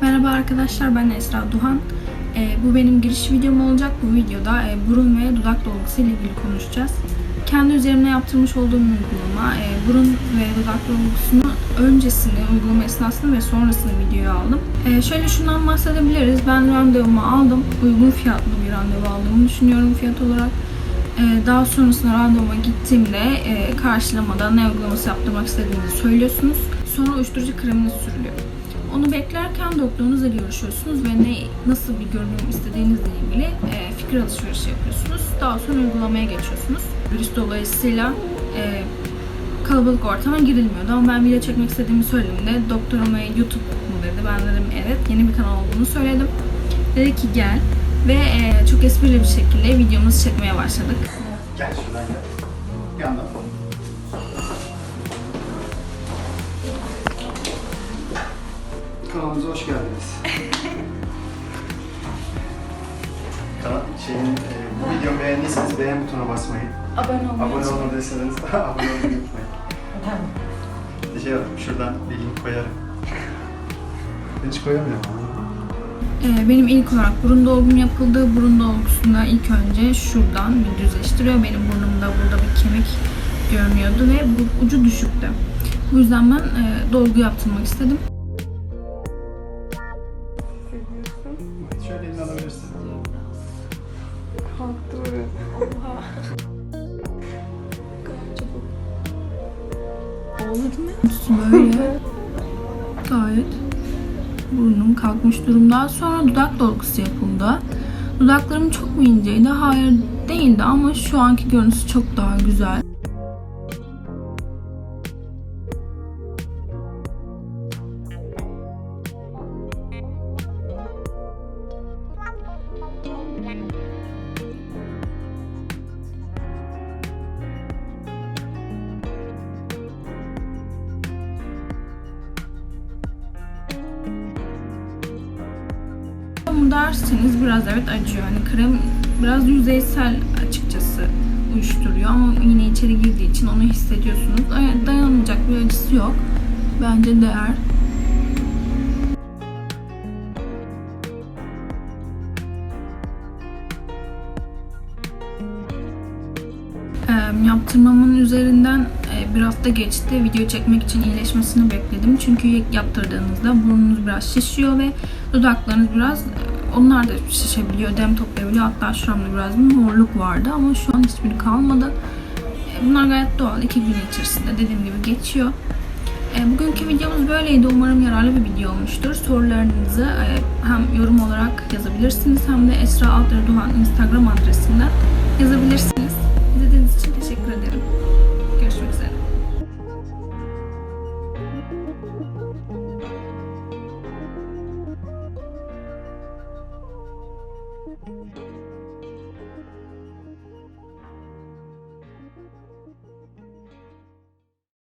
Merhaba arkadaşlar ben Esra Duhan. Ee, bu benim giriş videom olacak. Bu videoda e, burun ve dudak dolgusu ile ilgili konuşacağız. Kendi üzerimde yaptırmış olduğum uygulama, e, burun ve dudak dolgusunu öncesini, uygulama esnasını ve sonrasını videoya aldım. E, şöyle şundan bahsedebiliriz. Ben randevumu aldım. Uygun fiyatlı bir randevu aldığımı düşünüyorum fiyat olarak. E, daha sonrasında randevuma gittiğimde e, karşılamada ne uygulaması yaptırmak istediğinizi söylüyorsunuz. Sonra uyuşturucu kreminiz sürülüyor. Onu beklerken doktorunuzla görüşüyorsunuz ve ne nasıl bir görünüm istediğinizle ilgili e, fikir alışverişi yapıyorsunuz. Daha sonra uygulamaya geçiyorsunuz. Virüs dolayısıyla e, kalabalık ortama girilmiyordu ama ben video çekmek istediğimi söylediğimde doktorum YouTube mu dedi. Ben dedim evet yeni bir kanal olduğunu söyledim. Dedi ki gel ve e, çok esprili bir şekilde videomuzu çekmeye başladık. Gel şuradan gel. Bir yandan. Kanalımıza hoş geldiniz. Kanal şeyin, e, bu videomu beğendiyseniz beğen butonuna basmayı, Abone olmayı abone olmadıysanız abone olmayı unutmayın. Bir şey şuradan bir link koyarım. Hiç koyamıyorum. Ee, benim ilk olarak burun dolgum yapıldı. Burun dolgusunda ilk önce şuradan bir düzleştiriyor. Benim burnumda burada bir kemik görünüyordu ve bu ucu düşüktü. Bu yüzden ben e, dolgu yaptırmak istedim. Şöyle elini alabilirsin. Kalktı? Böyle gayet burnum kalkmış durumda. Sonra dudak dolgusu yapıldı. Dudaklarım çok mu inceydi? Hayır değildi ama şu anki görüntüsü çok daha güzel. Derseniz biraz evet acıyor. Hani krem biraz yüzeysel açıkçası uyuşturuyor ama yine içeri girdiği için onu hissediyorsunuz. Dayanılacak bir acısı yok. Bence değer. Yaptırmamın üzerinden e, bir hafta geçti. Video çekmek için iyileşmesini bekledim. Çünkü yaptırdığınızda burnunuz biraz şişiyor ve dudaklarınız biraz onlar da şişebiliyor, ödem toplayabiliyor. Hatta şuramda biraz bir morluk vardı ama şu an hiçbiri kalmadı. E, Bunlar gayet doğal. iki gün içerisinde dediğim gibi geçiyor. E, Bugünkü videomuz böyleydi. Umarım yararlı bir video olmuştur. Sorularınızı e, hem yorum olarak yazabilirsiniz hem de Esra Altları Duhan Instagram adresinden yazabilirsiniz. İzlediğiniz için teşekkür ederim. Görüşmek üzere.